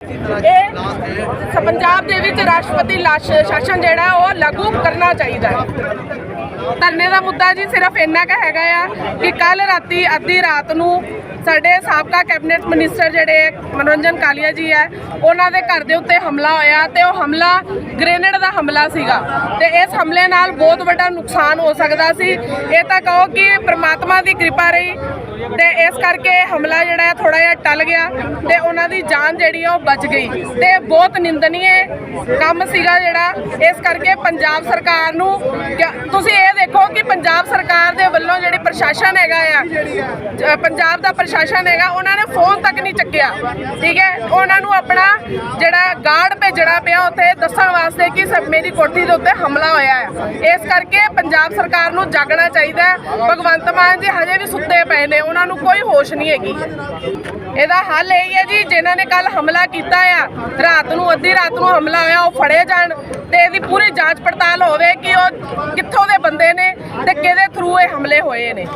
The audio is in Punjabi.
ਇਹ ਪੰਜਾਬ ਦੇ ਵਿੱਚ ਰਾਸ਼ਟਰਪਤੀ ਲਾਸ਼- ਸ਼ਾਸਨ ਜਿਹੜਾ ਉਹ ਲਾਗੂ ਕਰਨਾ ਚਾਹੀਦਾ ਹੈ। ਧਰਨੇ ਦਾ ਮੁੱਦਾ ਜੀ ਸਿਰਫ ਇੰਨਾ ਕੁ ਹੈਗਾ ਆ ਕਿ ਕੱਲ ਰਾਤੀ ਅੱਧੀ ਰਾਤ ਨੂੰ ਸਾਡੇ ਸਾਬਕਾ ਕੈਬਨਿਟ ਮਿਨਿਸਟਰ ਜਿਹੜੇ ਮਨੋਰੰਜਨ ਕਾਲੀਆ ਜੀ ਹੈ ਉਹਨਾਂ ਦੇ ਘਰ ਦੇ ਉੱਤੇ ਹਮਲਾ ਹੋਇਆ ਤੇ ਉਹ ਹਮਲਾ ਗ੍ਰੇਨੇਡ ਦਾ ਹਮਲਾ ਸੀਗਾ। ਤੇ ਇਸ ਹਮਲੇ ਨਾਲ ਬਹੁਤ ਵੱਡਾ ਨੁਕਸਾਨ ਹੋ ਸਕਦਾ ਸੀ। ਇਹ ਤਾਂ ਕਹੋ ਕਿ ਪ੍ਰਮਾਤਮਾ ਦੀ ਕਿਰਪਾ ਰਹੀ ਤੇ ਇਸ ਕਰਕੇ ਹਮਲਾ ਜਿਹੜਾ ਹੈ ਥੋੜਾ ਜਿਹਾ ਟਲ ਗਿਆ ਤੇ ਉਹਨਾਂ ਦੀ ਜਾਨ ਜਿਹੜੀ ਆ ਉਹ ਬਚ ਗਈ ਤੇ ਬਹੁਤ ਨਿੰਦਨੀਏ ਕੰਮ ਸੀਗਾ ਜਿਹੜਾ। ਇਸ ਕਰਕੇ ਪੰਜਾਬ ਸਰਕਾਰ ਨੂੰ ਤੁਸੀਂ ਇਹ ਦੇਖੋ ਕਿ ਪੰਜਾਬ ਸਰਕਾਰ ਦੇ ਵੱਲੋਂ ਜਿਹੜੀ ਪ੍ਰਸ਼ਾਸਨ ਹੈਗਾ ਆ ਪੰਜਾਬ ਦਾ ਪ੍ਰਸ਼ਾਸਨ ਹੈਗਾ, ਉਹਨਾਂ ਨੇ ਫੋਨ ਤੱਕ ਨਹੀਂ ਚੱਕਿਆ। ਠੀਕ ਹੈ? ਉਹਨਾਂ ਨੂੰ ਆਪਣਾ ਜਿਹੜਾ ਗਾਰਡ ਭੇਜਣਾ ਪਿਆ ਉੱਥੇ, ਦੱਸਣ ਵਾਸਤੇ ਕਿ ਮੇਰੀ ਕੋਠੀ ਦੇ ਉੱਤੇ ਹਮਲਾ ਹੋਇਆ ਹੈ। ਇਸ ਕਰਕੇ ਪੰਜਾਬ ਸਰਕਾਰ ਨੂੰ ਜਾਗਣਾ ਚਾਹੀਦਾ ਭਗਵੰਤ ਮਾਨ ਜੀ ਹਜੇ ਵੀ ਸੁੱਤੇ ਪਏ ਨੇ, ਉਹਨਾਂ ਨੂੰ ਕੋਈ ਹੋਸ਼ ਨਹੀਂ ਹੈਗੀ। ਇਹਦਾ ਹੱਲ ਇਹ ਹੈ ਜੀ, ਜਿਨ੍ਹਾਂ ਨੇ ਕੱਲ ਹਮਲਾ ਕੀਤਾ ਆ। ਰਾਤ ਨੂੰ, ਅੱਧੀ ਰਾਤ ਨੂੰ ਹਮਲਾ ਹੋਇਆ, ਉਹ ਫੜੇ ਜਾਣ ਤੇ ਇਹਦੀ ਪੂਰੀ ਜਾਂਚ ਪੜਤਾਲ ਹੋਵੇ ਕਿ ਉਹ ਕਿੱਥੋਂ ਦੇ ਬੰਦੇ ਨੇ ਤੇ ਕਿਹਦੇ ਥਰੂ ਇਹ ਹਮਲੇ ਹੋਏ ਨੇ।